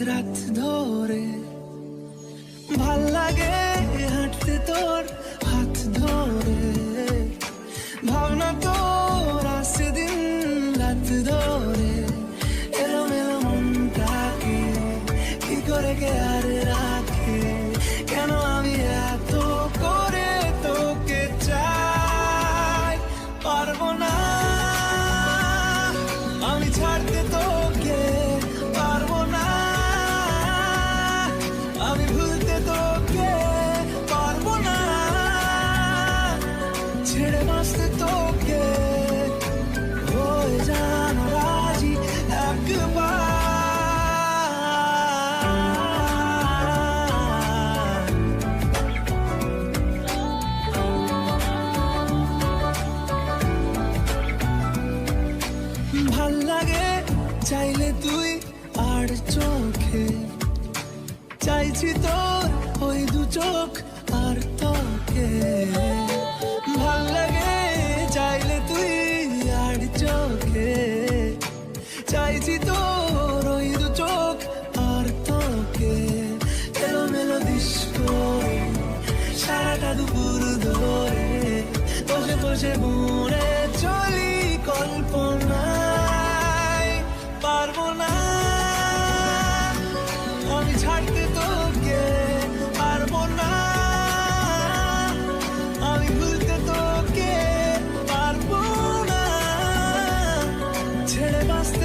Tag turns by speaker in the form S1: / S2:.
S1: রাত ধরে, ভালো লাগে হাঁটতে তোর হাত ধরে। ভাবনা তোর আসছে দিন রাত ধরে। এলো মেলো মনটাকে কি করে কে আর রাখে? কেন আমি এত করে তোকে চাই? পারব না। আমি ছাড়তে আর চোখে। চাইছি তোর ওই দু চোখ আর তোকে ভালো লাগে চাইলে তুই আর চোখে। চাইছি তোর ওই দু চোখ আর তোকে এলো মেলো ডিস্কো সারাটা দুপুর ধরে। বসে বসে মনে চলি কল্পনায় ছেড়ে বাঁচতে